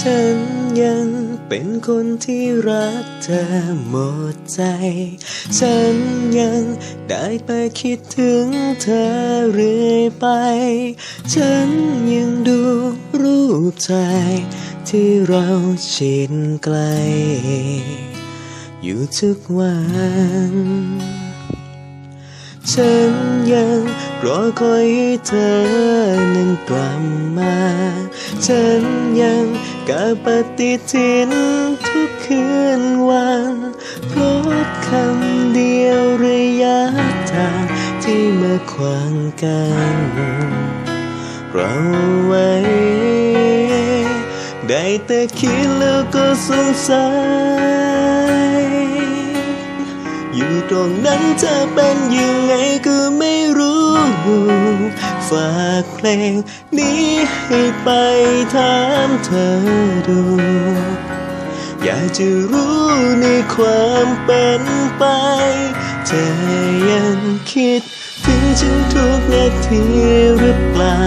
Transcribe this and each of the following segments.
ฉันยังเป็นคนที่รักเธอหมดใจ ฉันยังได้ไปคิดถึงเธอเรื่อยไป ฉันยังดูรูปใจที่เราชินไกล อยู่ทุกวัน ฉันยังรอคอยให้เธอนั้นกลับมา ฉันยัง กับปฏิทินทุกคืนวันเพราะคำเดียวระยะทางที่มาขวางกันเราไว้ ได้แต่คิดแล้วก็สงสัย อยู่ตรงนั้นเธอเป็นยังไงก็ไม่รู้ ฝากเพลงนี้ให้ไปถามเธอดู อยากจะรู้ในความเป็นไป เธอยังคิดถึงฉันทุกนาทีหรือเปล่า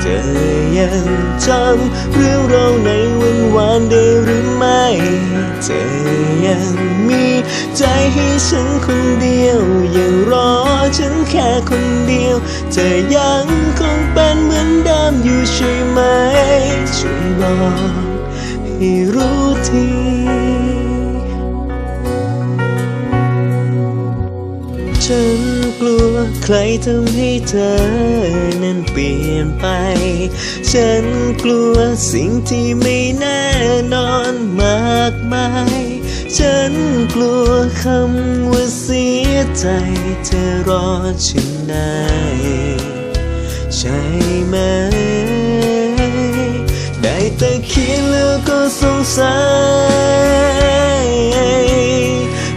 เธอยังจำเรื่องเราในวันวานได้หรือไม่ เธอยัง ใจให้ฉันคนเดียวยังรอฉันแค่คนเดียว เธอยังคงเป็นเหมือนเดิมอยู่ใช่ไหม ช่วยบอกให้รู้ทีฉันกลัวใครทำให้เธอนั้นเปลี่ยนไป ฉันกลัวสิ่งที่ไม่แน่นอนมากมาย ฉันกลัวคำว่าเสียใจเธอรอฉันได้ใช่ไหม ได้แต่คิดแล้วก็สงสัย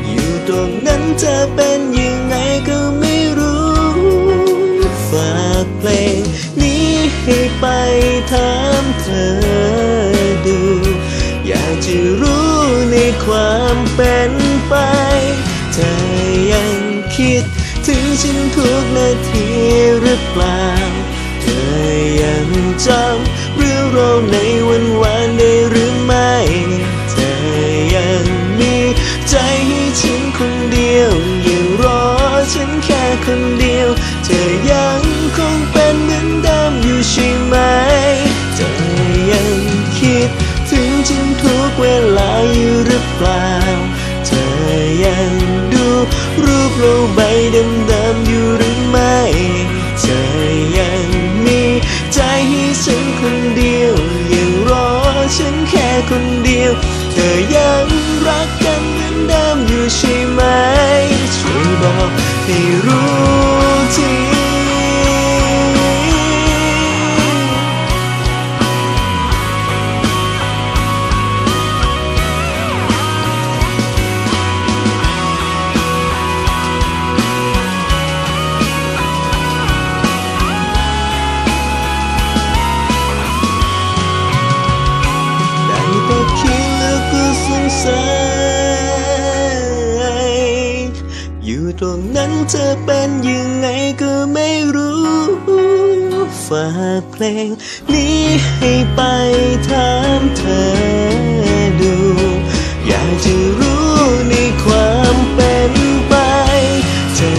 อยู่ตรงนั้นเธอเป็นยังไงก็ไม่รู้ ฝากเพลงนี้ให้ไปถามเธอ คิด ถึงฉันทุกนาทีหรือเปล่า เธอยังจำเรื่องเราในวันวานได้หรือไม่ เธอยังมีใจให้ฉันคนเดียว ยังรอฉันแค่คนเดียว เธอยังคงเป็นเหมือนเดิมอยู่ใช่ไหม เธอยังคิด ถึงฉันทุกเวลาอยู่หรือเปล่า เธอยัง รูปเราใบเดิมๆอยู่หรือไม่เธอยังมีใจให้ฉันคนเดียว ยังรอฉันแค่คนเดียว เธอยังรักกันเหมือนเดิมอยู่ใช่ไหมช่วยบอกให้รู้ ตรงนั้นเธอเป็นยังไงก็ไม่รู้ ฝากเพลงนี้ให้ไปถามเธอดู อยากจะรู้ในความเป็นไปเธอ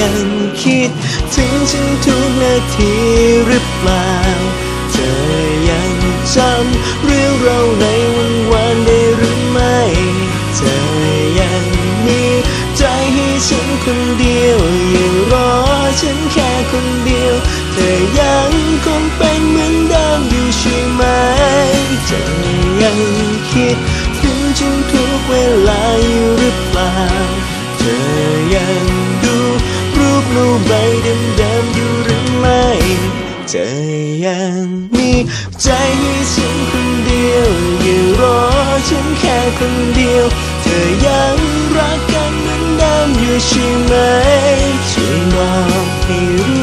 ยังคิด ถึงฉันทุกนาทีหรือเปล่า ปเรเดิมๆอยู่หรือไม่เธอยังมีใจให้ฉันคนเดียวอยู่รอฉันแค่คนเดียว เธอยังรักกันเหมือนเดิมอยู่ใช่ไหมช่วยบอกให้รู้